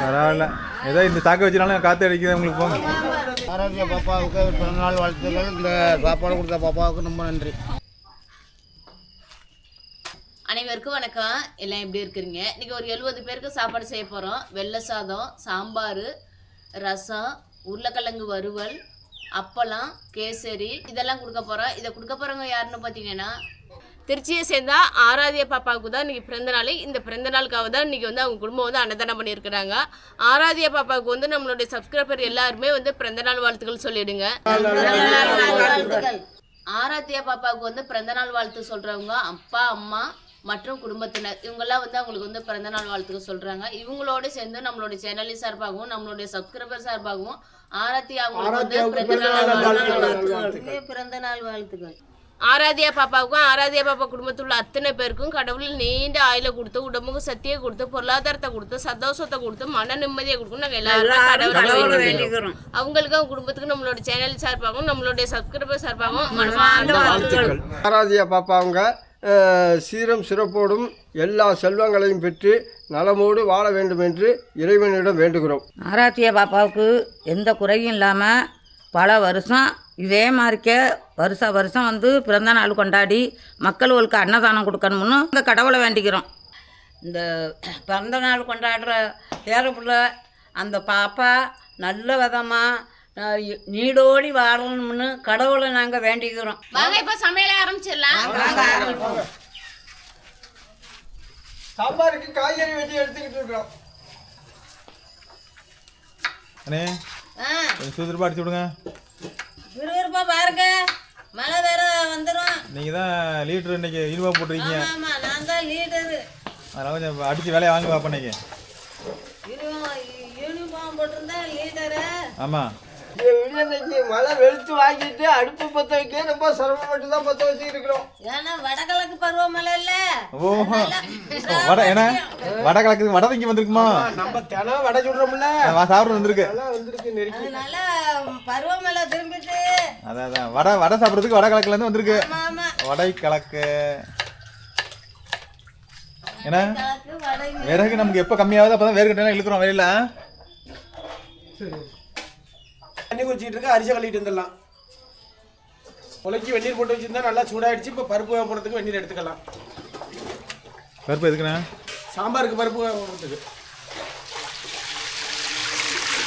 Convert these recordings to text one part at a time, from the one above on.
பரவாயில்ல. ஏதோ இந்த சாக்கை வச்சுனாலும் காற்று அடிக்குது உங்களுக்கு போங்க ஆரோக்கிய பாப்பாவுக்கு பிறந்தநாள் வாழ்த்துக்கள். இந்த சாப்பாடு கொடுத்த பாப்பாவுக்கு ரொம்ப நன்றி. அனைவருக்கும் வணக்கம். எல்லாம் எப்படி இருக்கிறீங்க? இன்னைக்கு ஒரு எழுபது பேருக்கு சாப்பாடு செய்ய போகிறோம் வெள்ளை சாதம் சாம்பார் ரசம் உருளைக்கிழங்கு வறுவல் அப்பளம் கேசரி இதெல்லாம் கொடுக்க போகிறோம் இதை கொடுக்க போகிறவங்க யாருன்னு பார்த்தீங்கன்னா திருச்சியை சேர்ந்தா ஆராதிய பாப்பாவுக்கு தான் இன்றைக்கி பிறந்த நாள். இந்த பிறந்த நாளுக்காக தான் இன்றைக்கி வந்து அவங்க குடும்பம் வந்து அன்னதானம் பண்ணியிருக்கிறாங்க. ஆராதிய பாப்பாவுக்கு வந்து நம்மளுடைய சப்ஸ்கிரைபர் எல்லாருமே வந்து பிறந்த நாள் வாழ்த்துக்கள் சொல்லிடுங்க. ஆராத்தியா பாப்பாவுக்கு வந்து பிறந்தநாள் வாழ்த்து சொல்றவங்க அப்பா அம்மா மற்றும் குடும்பத்தினர் இவங்கெல்லாம் வந்து அவங்களுக்கு வந்து பிறந்தநாள் வாழ்த்துக்கள் சொல்றாங்க. இவங்களோட சேர்ந்து நம்மளுடைய சேனலி சார்பாகவும் நம்மளுடைய சப்ஸ்கிரைபர் சார்பாகவும் ஆராத்தி அவங்களுக்கு வந்து பிறந்தநாள் வாழ்த்துக்கள். இதே பிறந்த நாள் வாழ்த்துக்கள். ஆராதியா பாப்பாவுக்கும் ஆராதியா பாப்பா குடும்பத்தில் உள்ள அத்தனை பேருக்கும் கடவுள் நீண்ட ஆயுள கொடுத்து உடம்புக்கு சக்தியை கொடுத்து பொருளாதாரத்தை கொடுத்து சந்தோஷத்தை கொடுத்து மன நிம்மதியை கொடுக்கும் நாங்கள் எல்லாரும் கடவுளை அவங்களுக்கு அவங்க குடும்பத்துக்கு நம்மளோட சேனல் சார்பாகவும் நம்மளுடைய சப்ஸ்கிரைபர் சார்பாகவும் மனமார்ந்த வாழ்த்துக்கள். ஆராதியா பாப்பாவுங்க அஹ், சீரும் சிறப்போடும் எல்லா செல்வங்களையும் பெற்று நலமோடு வாழ வேண்டும் என்று இறைவனிடம் வேண்டுகிறோம். ஆராத்திய பாப்பாவுக்கு எந்த குறையும் இல்லாமல் பல வருஷம் இதே மாதிரிக்கே வருஷ வருஷம் வந்து பிறந்த நாள் கொண்டாடி மக்களுக்கு அன்னதானம் கொடுக்கணும்னு இந்த கடவுளை வேண்டிக்கிறோம். இந்த பிறந்த நாள் கொண்டாடுற பேரப்புள்ள அந்த பாப்பா நல்ல விதமாக நீடோடி வாழணும்னு கடவுளை நாங்கள் வேண்டிக்கிறோம். வாங்க இப்ப சமையல ஆரம்பிச்சிடலாம். சாம்பாருக்கு காய்கறி வெட்டி எடுத்துக்கிட்டு இருக்கிறோம். அண்ணே கொஞ்சம் சுறுசுறுப்பாக அடிச்சு விடுங்க. விறுவிறுப்பா பாருங்க. மழை வேற வந்துடும் நீங்கள் தான் லீட்ரு இன்னைக்கு யூனிஃபார்ம் போட்டிருக்கீங்க. ஆமா நான் தான் லீடரு அதனால் கொஞ்சம் அடித்து வேலையை வாங்க பார்ப்போம் இன்னைக்கு. யூனிஃபார்ம் போட்டிருந்தா லீடரு ஆமாம் விடியன்னைக்கு மழை வெளுத்து வாங்கிட்டு அடுப்பு பற்ற வைக்க ரொம்ப சிரமப்பட்டு தான் பற்ற வச்சுக்கிட்டு இருக்கிறோம். ஏன்னா வடகிழக்கு பருவமழை இல்ல. ஓ வட ஏன்னா வட கலக்கு வட தங்கி வந்திருக்குமா? நம்ம தினம் வடை சுடுறோம்ல. வா சாப்பிட வந்திருக்கு. அதெல்லாம் வந்திருக்கு நெருக்கி. அதனால பருவமழை திரும்பிட்டு. அதான் அதான். வடை வடை சாப்பிட்றதுக்கு வட கலக்குலேருந்து வந்திருக்கு. ஆமா வடை ஏன்னா கிழக்கு வடை விறகு நமக்கு எப்போ கம்மியாகுது அப்போ தான் வேறு கட்டணம் இழுக்கிறோம் வெளியில் தண்ணி குச்சிட்டு இருக்க அரிசி கழுவிட்டு வந்துடலாம். உலக்கி வெந்நீர் போட்டு வச்சிருந்தா நல்லா சூடாயிடுச்சு. இப்போ பருப்பு வேக போடுறதுக்கு வெந்நீர் எடுத்துக்கலாம். பருப்பு எதுக்குண்ணா? சாம்பாருக்கு பருப்பு வேக போடுறதுக்கு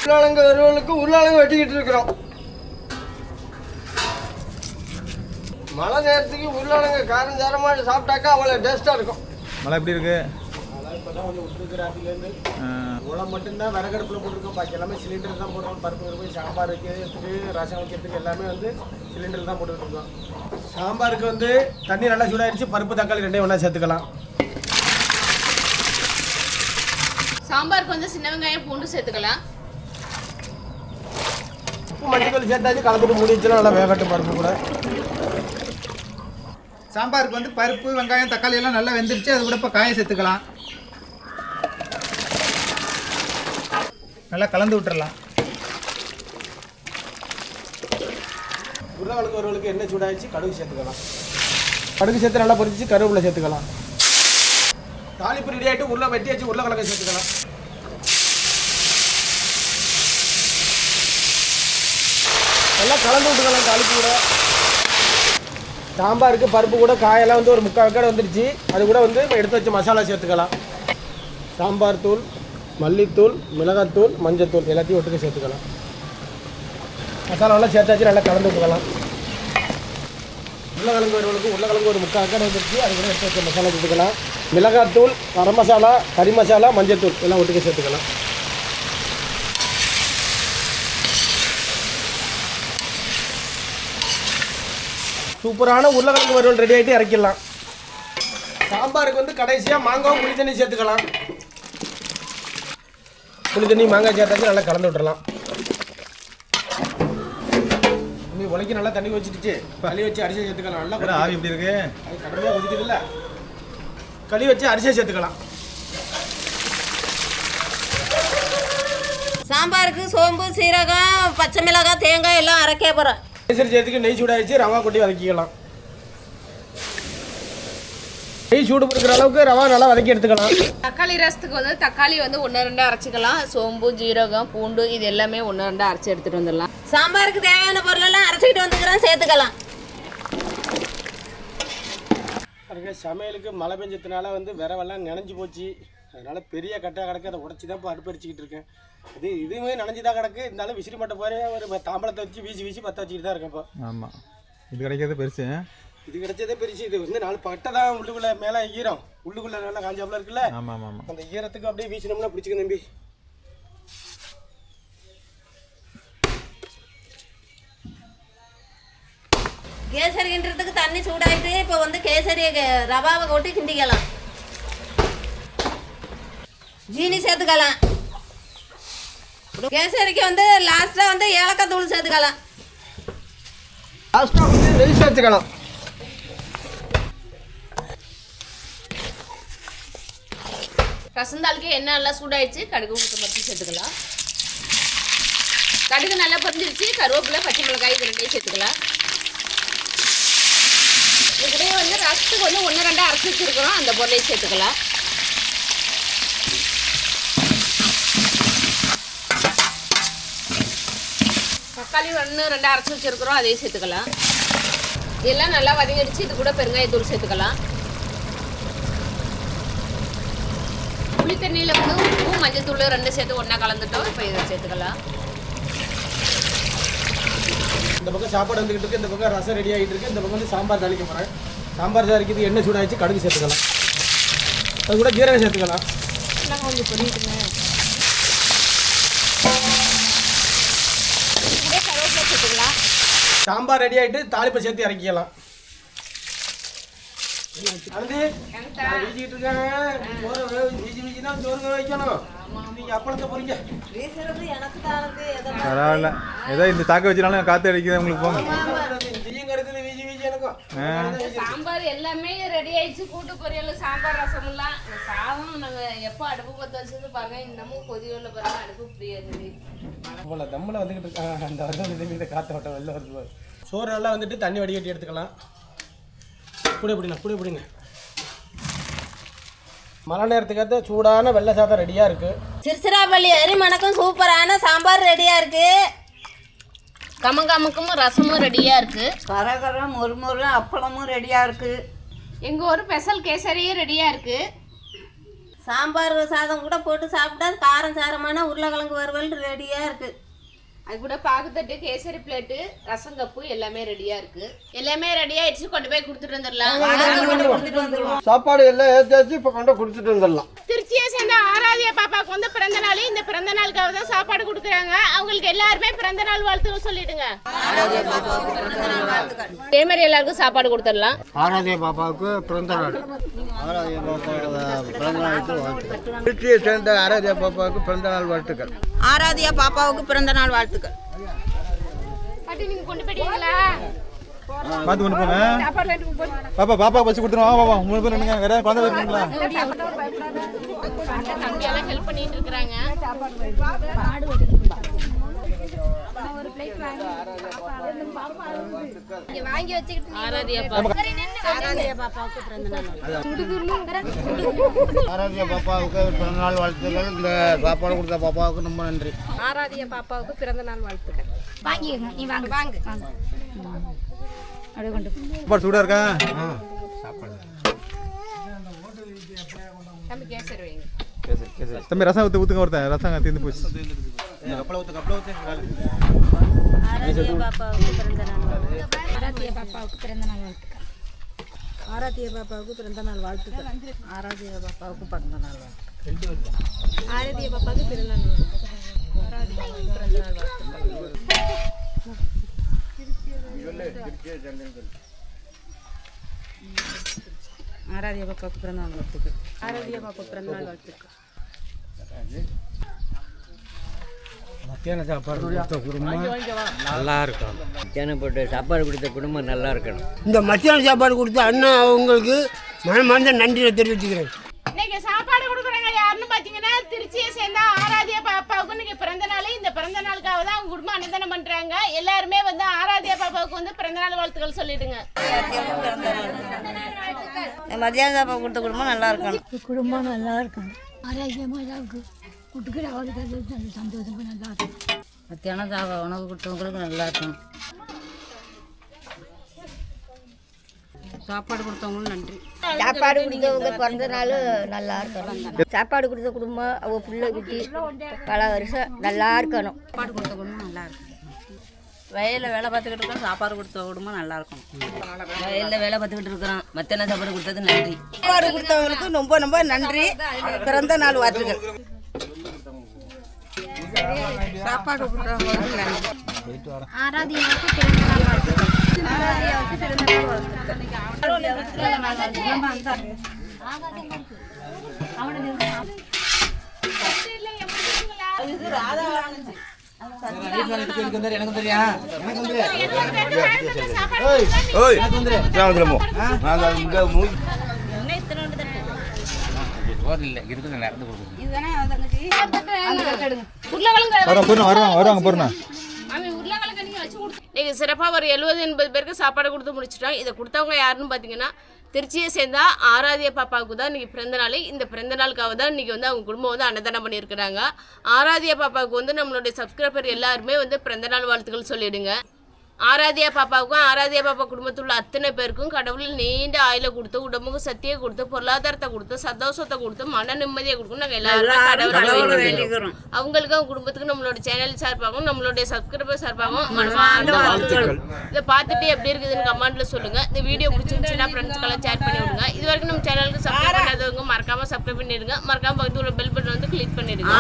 உருளைக்கிழங்கு வருவலுக்கு உருளைக்கிழங்கு வெட்டிக்கிட்டு இருக்கிறோம். மழை நேரத்துக்கு உருளைக்கிழங்கு காரம் சாரமாக சாப்பிட்டாக்கா அவ்வளோ டேஸ்ட்டாக இருக்கும். மழை எப்படி இருக்கு? அதான் இப்போ தான் கொஞ்சம் விட்டுருக்கு ராத்திரிலேருந்து ஆ, உரம் மட்டும்தான் விறகடுப்பில் போட்டிருக்கோம். பாக்கி எல்லாமே சிலிண்டர் தான் போடுறோம் பருப்பு பருப்பு சாம்பார் வைக்கிறதுக்கு ரசம் வைக்கிறதுக்கு எல்லாமே வந்து சிலிண்டர் தான் போட்டுக்கிட்டு இருக்கோம். சாம்பாருக்கு வந்து தண்ணி நல்லா சூடாயிடுச்சு பருப்பு தக்காளி ரெண்டையும் ஒன்றா சேர்த்துக்கலாம். சாம்பாருக்கு வந்து சின்ன வெங்காயம் பூண்டு சேர்த்துக்கலாம். உப்பு மஞ்சள் சேர்த்தாச்சு. கலந்துட்டு மூடி வச்சுலாம் நல்லா வேகட்டும் பருப்பு கூட. சாம்பாருக்கு வந்து பருப்பு வெங்காயம் தக்காளி எல்லாம் நல்லா வெந்துருச்சு. அது கூட இப்போ காயை சேர்த்துக்கலாம். நல்லா கலந்து விட்டுறலாம். உருளைக்கிழங்கு ஒருவளுக்கு எண்ணெய் சூடாகிச்சு கடுகு சேர்த்துக்கலாம். கடுகு சேர்த்து நல்லா பொரிச்சு கருவேப்பிலை சேர்த்துக்கலாம். தாலிப்பு ரெடி ஆகிட்டு உருளை வெட்டி வச்சு உருளைக்கிழங்கு சேர்த்துக்கலாம். நல்லா கலந்து விட்டுக்கலாம் தாலிப்பு கூட. சாம்பாருக்கு பருப்பு கூட காயெல்லாம் வந்து ஒரு முக்கால் கடை வந்துடுச்சு அது கூட வந்து எடுத்து வச்சு மசாலா சேர்த்துக்கலாம். சாம்பார் தூள். மல்லித்தூள் மிளகாத்தூள் மஞ்சத்தூள் எல்லாத்தையும் ஒட்டுக்க சேர்த்துக்கலாம். மசாலாவெல்லாம் சேர்த்தாச்சு நல்லா கலந்து விட்டுக்கலாம். உருளைக்கிழங்கு வருவலுக்கு உருளைக்கிழங்கு ஒரு முக்கால் கடை வச்சு அது கூட எடுத்து வச்ச மசாலா சேர்த்துக்கலாம். மிளகாத்தூள் கரம் மசாலா கறி மசாலா மஞ்சத்தூள் எல்லாம் ஒட்டுக்க சேர்த்துக்கலாம். சூப்பரான உருளைக்கிழங்கு வறுவல் ரெடி ஆகிட்டு இறக்கிடலாம். சாம்பாருக்கு வந்து கடைசியாக மாங்காவும் புளி தண்ணி சேர்த்துக்கலாம். புளி தண்ணி மாங்காய் சேர்த்தாச்சு நல்லா கலந்து விட்டுறலாம். நீ உலைக்கு நல்லா தண்ணி வச்சுட்டுச்சு. களி வச்சு அரிசியை சேர்த்துக்கலாம். நல்லா ஆவி எப்படி இருக்கு? அது கடுமையாக கொதிக்குதுல்ல. களி வச்சு அரிசியை சேர்த்துக்கலாம். சாம்பாருக்கு சோம்பு சீரகம் பச்சை மிளகாய் தேங்காய் எல்லாம் அரைக்க கேசரி சேர்த்துக்கு நெய் சூடாயிடுச்சு ரவா கொட்டி வதக்கிக்கலாம் நெய் சூடு பிடிக்கிற அளவுக்கு ரவா நல்லா வதக்கி எடுத்துக்கலாம். தக்காளி ரசத்துக்கு வந்து தக்காளி வந்து ஒன்று ரெண்டு அரைச்சிக்கலாம். சோம்பு ஜீரகம் பூண்டு இது எல்லாமே ஒன்று ரெண்டு அரைச்சி எடுத்துகிட்டு வந்துடலாம். சாம்பாருக்கு தேவையான பொருளெல்லாம் அரைச்சிக்கிட்டு வந்துக்கிறோம் சேர்த்துக்கலாம். பாருங்க சமையலுக்கு மழை பெஞ்சதுனால வந்து விரவெல்லாம் நனைஞ்சு போச்சு. அதனால பெரிய கட்டாக கிடக்கு அதை உடச்சி தான் இப்போ அடுப்பரிச்சிக்கிட்டு இருக்கேன். இது இதுவுமே நனைஞ்சு தான் கிடக்கு இருந்தாலும் விசிறி மட்டை போய் ஒரு தாம்பளத்தை வச்சு வீசி வீசி பற்ற வச்சுக்கிட்டு தான் இருக்கேன் இப்போ ஆமாம் இது கிடைக்கிறது பெருசு. இது கிடைச்சதே பெருசு. இது வந்து நாலு பட்டை தான் உள்ளுக்குள்ளே மேலே ஈரம். உள்ளுக்குள்ளே நல்லா காஞ்சாப்புல இருக்குல்ல? ஆமாம் ஆமாம் அந்த ஈரத்துக்கு அப்படியே வீசினோம்னா பிடிச்சிக்க தம்பி. கேசரி கிண்டுறதுக்கு தண்ணி சூடாயிட்டு இப்போ வந்து கேசரி க- ரவாவை கொட்டி கிண்டிக்கலாம். ஜீனி சேர்த்துக்கலாம். கேசரிக்கு வந்து லாஸ்ட்டாக வந்து ஏலக்காய் தூள் சேர்த்துக்கலாம். லாஸ்ட்டாக வந்து நெய் சேர்த்துக்கலாம். ரசந்தாளுக்கு எண்ணெய் நல்லா சூடாயிடுச்சு. கடுகு உளுத்தம் பருப்பு சேர்த்துக்கலாம். கடுகு நல்லா பொரிஞ்சிருச்சு. கருவேப்பிலை பச்சை மிளகாய் இது ரெண்டையும் சேர்த்துக்கலாம். இது வந்து ரசத்துக்கு வந்து ஒன்று ரெண்டாக அரைச்சி வச்சுருக்கிறோம். அந்த பொருளையும் சேர்த்துக்கலாம். தக்காளி ஒன்று ரெண்டாக அரைச்சி வச்சுருக்குறோம். அதையும் சேர்த்துக்கலாம். இதெல்லாம் நல்லா வதங்கிடுச்சு. இது கூட பெருங்காயத்தூள் சேர்த்துக்கலாம். புளி தண்ணியில் வந்து உப்பு மஞ்சத்தூள் ரெண்டு சேர்த்து ஒன்றா கலந்துட்டோம். இப்போ இதை சேர்த்துக்கலாம். இந்த பக்கம் சாப்பாடு வந்துக்கிட்டு இருக்கு. இந்த பக்கம் ரசம் ரெடி ஆகிட்டு இருக்கு. இந்த பக்கம் வந்து சாம்பார் தாளிக்க போகிறேன் சாம்பார் தாளிக்கிறது எண்ணெய் சூடாகிடுச்சு கடுகு சேர்த்துக்கலாம். அது கூட ஜீரகம் சேர்த்துக்கலாம். இதே கருவேப்பிலை சேர்த்துக்கலாம். சாம்பார் ரெடி ஆகிட்டு தாளிப்பை சேர்த்து இறக்கிக்கலாம். இருக்கேன். சோறு வீசி வீசி தான் சோறு வைக்கணும் நீங்க பரவாயில்ல. ஏதோ இந்த சாக்கை வச்சுனாலும் காற்று அடிக்குது உங்களுக்கு போங்க. சாம்பார் எல்லாமே ரெடி ஆயிடுச்சு. கூட்டு பொரியல் சாம்பார் ரசமெல்லாம் இந்த சாதம் நாங்கள் எப்போ அடுப்பு பற்ற வச்சது பாருங்க. இன்னமும் கொதியுள்ள பாருங்க. அடுப்பு இப்படியே இருக்குது. போல தம்மில் வந்துக்கிட்டு இருக்கா அந்த வருடம் இந்த காற்று வட்டம் வெளில வருது. சோறு நல்லா வந்துட்டு தண்ணி வடிகட்டி எடுத்துக்கலாம். கூட பிடிங்க கூட பிடிங்க மழை நேரத்துக்கேற்ற சூடான வெள்ளை சாதம் ரெடியாக இருக்குது சிறுசிராப்பள்ளி அரி மணக்கும் சூப்பரான சாம்பார் ரெடியாக இருக்குது கமங்கமுக்கும் ரசமும் ரெடியாக இருக்குது கரகரம் ஒரு முறை அப்பளமும் ரெடியாக இருக்குது எங்கள் ஒரு ஸ்பெஷல் கேசரியும் ரெடியாக இருக்குது சாம்பார் சாதம் கூட போட்டு சாப்பிட்டா காரம் சாரமான உருளைக்கிழங்கு வறுவல் ரெடியாக இருக்குது அது கூட பாகுத்தட்டு கேசரி பிளேட்டு ரசம் கப்பு எல்லாமே ரெடியாக இருக்குது எல்லாமே ரெடி ஆயிடுச்சு. கொண்டு போய் கொடுத்துட்டு வந்துடலாம். சாப்பாடு எல்லாம் ஏற்றாச்சு இப்போ கொண்டு கொடுத்துட்டு வந்துடலாம். திருச்சியை சேர்ந்த ஆராதியா பாப்பாவுக்கு வந்து பிறந்த நாள் இந்த பிறந்த நாளுக்காக தான் சாப்பாடு கொடுக்குறாங்க. அவங்களுக்கு எல்லாருமே பிறந்த நாள் வாழ்த்து சொல்லிடுங்க. அதே மாதிரி எல்லாருக்கும் சாப்பாடு கொடுத்துடலாம். ஆராதிய பாப்பாவுக்கு பிறந்த நாள். ஆராதிய பாப்பாவோட பிறந்த வாழ்த்துக்கள். திருச்சியை சேர்ந்த ஆராதிய பாப்பாவுக்கு பிறந்த நாள் வாழ்த்துக்கள். ஆராதியா பாப்பாவுக்கு பிறந்த நாள் வாழ்த்துக்கள் பாட்டி நீங்க கொண்டு போயிட்டீங்களா? பார்த்து கொண்டு போங்க. பாப்பா பாப்பா வச்சு கொடுத்துருவோம். வா வா மூணு பேர் நினைங்க வேற குழந்தை இருக்கீங்களா தம்பியெல்லாம் ஹெல்ப் பண்ணிட்டு இருக்கிறாங்க. ஆராதியா பாப்பா. ஆராதிய பாப்பாவுக்கு பிறந்த நாள். வாழ்த்துக்கள். இந்த சாப்பாடு கொடுத்த பாப்பாவுக்கு ரொம்ப நன்றி. ஆராதிய பாப்பாவுக்கு பிறந்த நாள் வாழ்த்துக்கள். வாங்கிக்கங்க நீ வாங்க. வாங்க. வாங்க. அப்படியே கொண்டு போ. சாப்பாடு சூடாக இருக்கா? தம்பி கேசரி வைங்க. தம்பி ரசம் ஊற்று ஊற்றுங்க ஒருத்தன். ரசம் தீர்ந்து போச்சு. ஆராதிய பாப்பாவுக்கு பிறந்த நாள் வாழ்த்துக்கள் ஆராதிய பாப்பாவுக்கு பிறந்த நாள் வாழ்த்துக்கள் ஆராதிய பாப்பாவுக்கு பிறந்த நாள் வாழ்த்துக்கள் ஆராதிய பாப்பாவுக்கு பிறந்த நாள் வாழ்த்துக்கள் ஆராதிய பாப்பாவுக்கு பிறந்த நாள் வாழ்த்துக்கள் பிறந்த நாள் வாழ்த்துக்கள் ஆராதிய பாப்பாவுக்கு பிறந்த நாள் வாழ்த்துக்கள் ஆராதிய பாப்பா பிறந்த நாள் வாழ்த்துக்கள் மத்தியான சாப்பாடு கொடுத்த குடும்பம் மத்தியானம் போட்டு சாப்பாடு கொடுத்த குடும்பம் நல்லா இருக்கணும் இந்த மத்தியான சாப்பாடு கொடுத்த அண்ணா அவங்களுக்கு மனமார்ந்த நன்றியை தெரிவிச்சுக்கிறேன். இன்னைக்கு சாப்பாடு கொடுக்குறாங்க யாருன்னு பாத்தீங்கன்னா திருச்சியை சேர்ந்த ஆராதியா பாப்பாவுக்கு இன்னைக்கு பிறந்த நாள். இந்த பிறந்த நாளுக்காக தான் அவங்க குடும்பம் அன்னதானம் பண்றாங்க. எல்லாருமே வந்து ஆராத்யா பாப்பாவுக்கு வந்து பிறந்த நாள் வாழ்த்துக்கள் சொல்லிடுங்க. மத்தியான சாப்பாடு கொடுத்த குடும்பம் நல்லா இருக்கணும் குடும்பம் நல்லா இருக்கணும் ஆரோக்கியமாக இருக்கு கொடுக்குற அவருக்கு அது நல்ல சந்தோஷமா நல்லா இருக்கும். மத்தியானம் சாப்பாடு உணவு கொடுத்தவங்களுக்கு நல்லா இருக்கணும் சாப்பாடு கொடுத்தவங்களும் நன்றி. சாப்பாடு கொடுத்தவங்க பிறந்த நாள் நல்லா இருக்கணும் சாப்பாடு கொடுத்த குடும்பம் அவங்க பிள்ளை குட்டி பல வருஷம் நல்லா இருக்கணும். சாப்பாடு கொடுத்த குடும்பம் நல்லா இருக்கும். வயலில் வேலை பார்த்துக்கிட்டு இருக்கோம் சாப்பாடு கொடுத்த குடும்பம் நல்லா இருக்கணும் வயலில் வேலை பார்த்துக்கிட்டு இருக்கிறோம் மத்தியான சாப்பாடு கொடுத்தது நன்றி. சாப்பாடு கொடுத்தவங்களுக்கு ரொம்ப ரொம்ப நன்றி. பிறந்த நாள் வாழ்த்துக்கள். சாப்பாடு ஆராதியாவுக்கு பிறந்த வரோம் பூர்ணா இன்னைக்கு சிறப்பாக ஒரு எழுபது எண்பது பேருக்கு சாப்பாடு கொடுத்து முடிச்சிட்டோம். இதை கொடுத்தவங்க யாருன்னு பார்த்தீங்கன்னா திருச்சியை சேர்ந்தா ஆராதிய பாப்பாவுக்கு தான் இன்றைக்கி பிறந்த நாள். இந்த பிறந்த நாளுக்காக தான் இன்றைக்கி வந்து அவங்க குடும்பம் வந்து அன்னதானம் பண்ணியிருக்கிறாங்க. ஆராதிய பாப்பாவுக்கு வந்து நம்மளுடைய சப்ஸ்கிரைபர் எல்லாருமே வந்து பிறந்த நாள் வாழ்த்துக்கள் சொல்லிடுங்க. ஆராதியா பாப்பாவுக்கும் ஆராதியா பாப்பா குடும்பத்தில் உள்ள அத்தனை பேருக்கும் கடவுள் நீண்ட ஆயுள கொடுத்து உடம்புக்கு சக்தியை கொடுத்து பொருளாதாரத்தை கொடுத்து சந்தோஷத்தை கொடுத்து மன நிம்மதியை கொடுக்கும் நாங்கள் எல்லாருமே கடவுளை வேண்டிக்கிறோம். அவங்களுக்கு அவங்க குடும்பத்துக்கு நம்மளோட சேனல் சார்பாகவும் நம்மளுடைய சப்ஸ்கிரைபர் சார்பாகவும் இதை பார்த்துட்டு எப்படி இருக்குதுன்னு கமெண்ட்ல சொல்லுங்க. இந்த வீடியோ பிடிச்சிருந்துச்சுன்னா ஃப்ரெண்ட்ஸ்க்கெல்லாம் ஷேர் பண்ணி விடுங்க. இது வரைக்கும் நம்ம சேனலுக்கு சப்ஸ்கிரைப் பண்ணாதவங்க மறக்காம சப்ஸ்கிரைப் பண்ணிடுங்க. மறக்காம பக்கத்துல உள்ள பெல் பட்டன் வந்து கிளிக் பண்ணிடுங்க.